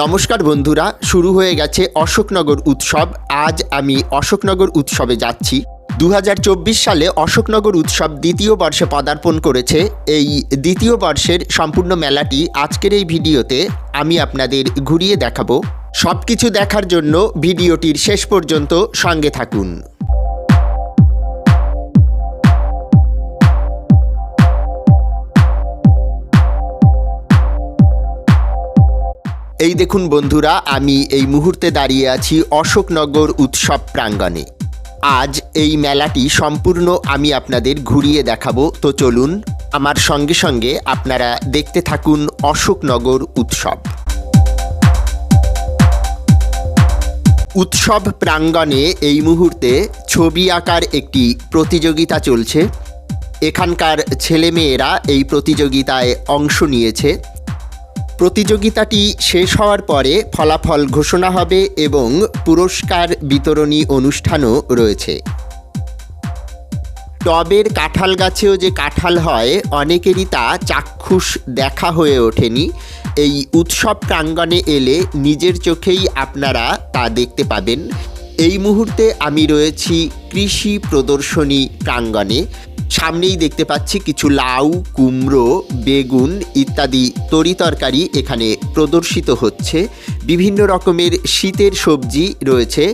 নমস্কার বন্ধুরা, শুরু হয়ে গেছে অশোকনগর উৎসব। আজ আমি অশোকনগর উৎসবে যাচ্ছি। দু হাজার চব্বিশ সালে অশোকনগর উৎসব দ্বিতীয় বর্ষে পদার্পণ করেছে। এই দ্বিতীয় বর্ষের সম্পূর্ণ মেলাটি আজকের এই ভিডিওতে আমি আপনাদের ঘুরিয়ে দেখাবো। সব কিছু দেখার জন্য ভিডিওটির শেষ পর্যন্ত সঙ্গে থাকুন। এই দেখুন বন্ধুরা, আমি এই মুহূর্তে দাঁড়িয়ে আছি অশোকনগর উৎসব প্রাঙ্গণে। আজ এই মেলাটি সম্পূর্ণ আমি আপনাদের ঘুরিয়ে দেখাবো। তো চলুন, আমার সঙ্গে সঙ্গে আপনারা দেখতে থাকুন অশোকনগর উৎসব। উৎসব প্রাঙ্গণে এই মুহূর্তে ছবি আঁকার একটি প্রতিযোগিতা চলছে। এখানকার ছেলেমেয়েরা এই প্রতিযোগিতায় অংশ নিয়েছে। প্রতিযোগিতাটি শেষ হওয়ার পরে ফলাফল ঘোষণা হবে এবং পুরস্কার বিতরণী অনুষ্ঠানও রয়েছে। টবের কাঁঠাল গাছেও যে কাঁঠাল হয়, অনেকেরই তা চাক্ষুষ দেখা হয়ে ওঠেনি। এই উৎসব প্রাঙ্গণে এলে নিজের চোখেই আপনারা তা দেখতে পাবেন। এই মুহূর্তে আমি রয়েছি কৃষি প্রদর্শনী প্রাঙ্গণে। সামনেই দেখতে পাচ্ছি কিছু লাউ, কুমড়ো, বেগুন ইত্যাদি তরিতরকারি এখানে প্রদর্শিত হচ্ছে। বিভিন্ন রকমের শীতের সবজি রয়েছে।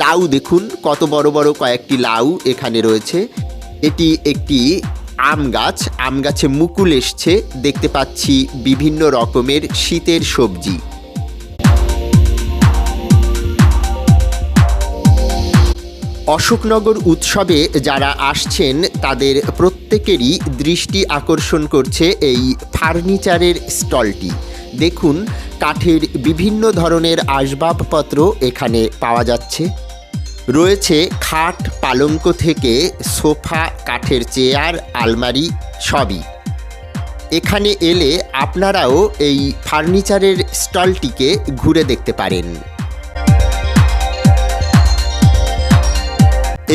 লাউ দেখুন, কত বড় বড় কয়েকটি লাউ এখানে রয়েছে। এটি একটি আম গাছ, আম গাছে মুকুল এসছে। দেখতে পাচ্ছি বিভিন্ন রকমের শীতের সবজি। অশোকনগর উৎসবে যারা আসছেন, তাদের প্রত্যেকেরই দৃষ্টি আকর্ষণ করছে এই ফার্নিচারের স্টলটি। দেখুন, কাঠের বিভিন্ন ধরনের আসবাবপত্র এখানে পাওয়া যাচ্ছে। রয়েছে খাট, পালঙ্ক থেকে সোফা, কাঠের চেয়ার, আলমারি সবই। এখানে এলে আপনারাও এই ফার্নিচারের স্টলটিকে ঘুরে দেখতে পারেন।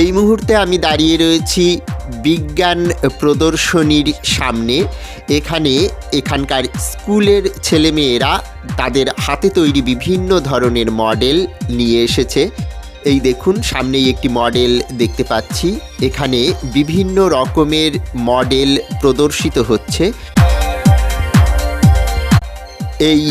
এই মুহূর্তে আমি দাঁড়িয়ে রয়েছি বিজ্ঞান প্রদর্শনীর সামনে। এখানে এখানকার স্কুলের ছেলেমেয়েরা তাদের হাতে তৈরি বিভিন্ন ধরনের মডেল নিয়ে এসেছে। এই দেখুন, সামনেই একটি মডেল দেখতে পাচ্ছি। এখানে বিভিন্ন রকমের মডেল প্রদর্শিত হচ্ছে। এই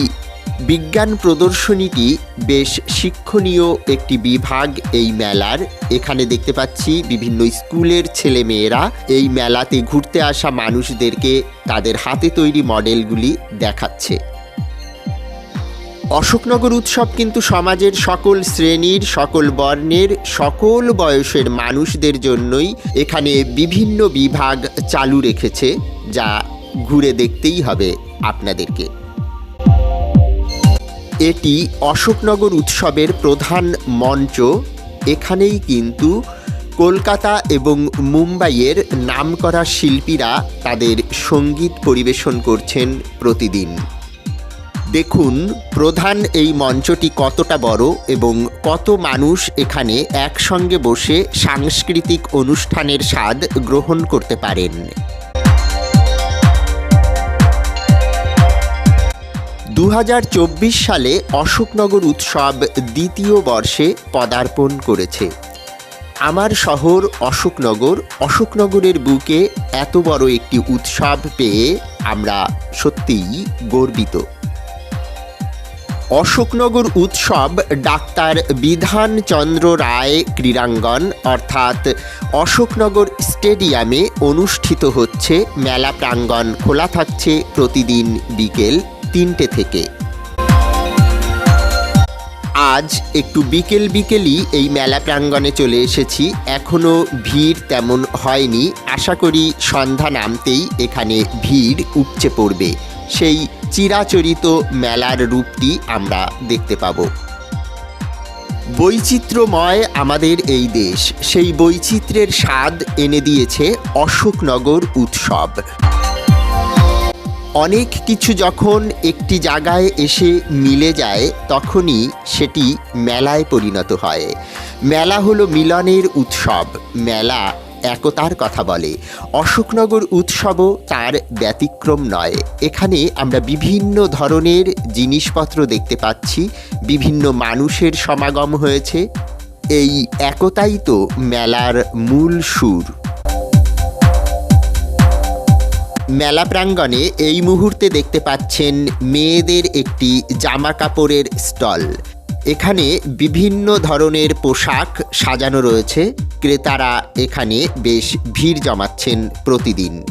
বিজ্ঞান প্রদর্শনীটি বেশ শিক্ষণীয় একটি বিভাগ এই মেলার। এখানে দেখতে পাচ্ছি বিভিন্ন স্কুলের ছেলেমেয়েরা এই মেলাতে ঘুরতে আসা মানুষদেরকে তাদের হাতে তৈরি মডেলগুলি দেখাচ্ছে। অশোকনগর উৎসব কিন্তু সমাজের সকল শ্রেণির, সকল বর্ণের, সকল বয়সের মানুষদের জন্যই এখানে বিভিন্ন বিভাগ চালু রেখেছে, যা ঘুরে দেখতেই হবে আপনাদেরকে। এটি অশোকনগর উৎসবের প্রধান মঞ্চ। এখানেই কিন্তু কলকাতা এবং মুম্বাইয়ের নামকরা শিল্পীরা তাদের সংগীত পরিবেশন করছেন প্রতিদিন। দেখুন, প্রধান এই মঞ্চটি কতটা বড় এবং কত মানুষ এখানে একসঙ্গে বসে সাংস্কৃতিক অনুষ্ঠানের স্বাদ গ্রহণ করতে পারেন। দু হাজার চব্বিশ সালে অশোকনগর উৎসব দ্বিতীয় বর্ষে পদার্পণ করেছে। আমার শহর অশোকনগর, অশোকনগরের বুকে এত বড় একটি উৎসব পেয়ে আমরা সত্যিই গর্বিত। অশোকনগর উৎসব ডাক্তার বিধানচন্দ্র রায় ক্রীড়াঙ্গন, অর্থাৎ অশোকনগর স্টেডিয়ামে অনুষ্ঠিত হচ্ছে, মেলা প্রাঙ্গণ খোলা থাকছে প্রতিদিন বিকেল তিনটে থেকে। আজ একটু বিকেল বিকেলই এই মেলা প্রাঙ্গণে চলে এসেছি। এখনও ভিড় তেমন হয়নি। আশা করি সন্ধ্যা নামতেই এখানে ভিড় উপচে পড়বে। সেই চিরাচরিত মেলার রূপটি আমরা দেখতে পাব। বৈচিত্র্যময় আমাদের এই দেশ। সেই বৈচিত্র্যের স্বাদ এনে দিয়েছে অশোকনগর উৎসব। অনেক কিছু যখন একটি জায়গায় এসে মিলে যায়, তখনই সেটি মেলায় পরিণত হয়। মেলা হলো মিলনের উৎসব। মেলা একতার কথা বলে। অশোকনগর উৎসবও তার ব্যতিক্রম নয়। এখানে আমরা বিভিন্ন ধরনের জিনিসপত্র দেখতে পাচ্ছি। বিভিন্ন মানুষের সমাগম হয়েছে। এই একতাই তো মেলার মূল সুর। মেলা প্রাঙ্গণে এই মুহূর্তে দেখতে পাচ্ছেন মেয়েদের একটি জামা কাপড়ের স্টল। এখানে বিভিন্ন ধরনের পোশাক সাজানো রয়েছে। ক্রেতারা এখানে বেশ ভিড় জমাচ্ছেন প্রতিদিন।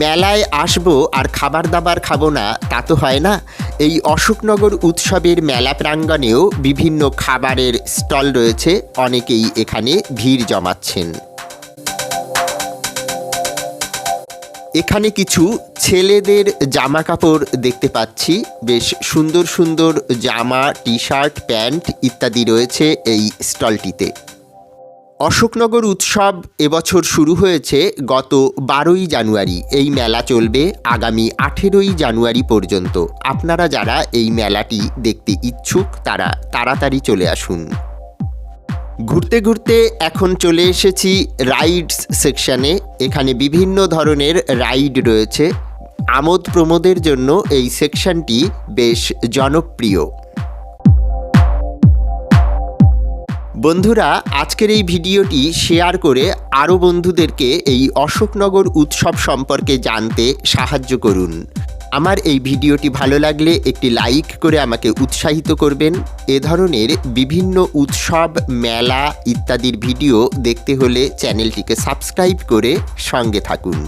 মেলায় আসব আর খাবার দাবার খাব না, তা তো হয় না। এই অশোকনগর উৎসবের মেলা প্রাঙ্গণেও বিভিন্ন খাবারের স্টল রয়েছে, অনেকেই এখানে ভিড় জমাচ্ছেন। এখানে কিছু ছেলেদের জামা কাপড় দেখতে পাচ্ছি, বেশ সুন্দর সুন্দর জামা টি শার্ট প্যান্ট ইত্যাদি রয়েছে এই স্টলটিতে। অশোকনগর উৎসব এবছর শুরু হয়েছে গত বারোই জানুয়ারি। এই মেলা চলবে আগামী আঠেরোই জানুয়ারি পর্যন্ত। আপনারা যারা এই মেলাটি দেখতে ইচ্ছুক, তারা তাড়াতাড়ি চলে আসুন। ঘুরতে ঘুরতে এখন চলে এসেছি রাইডস সেকশানে। এখানে বিভিন্ন ধরনের রাইড রয়েছে। আমোদ প্রমোদের জন্য এই সেকশনটি বেশ জনপ্রিয়। বন্ধুরা, আজকের এই ভিডিওটি শেয়ার করে আরও বন্ধুদেরকে এই অশোকনগর উৎসব সম্পর্কে জানতে সাহায্য করুন। আমার এই ভিডিওটি ভালো লাগলে একটি লাইক করে আমাকে উৎসাহিত করবেন। এ ধরনের বিভিন্ন উৎসব, মেলা ইত্যাদির ভিডিও দেখতে হলে চ্যানেলটিকে সাবস্ক্রাইব করে সঙ্গে থাকুন।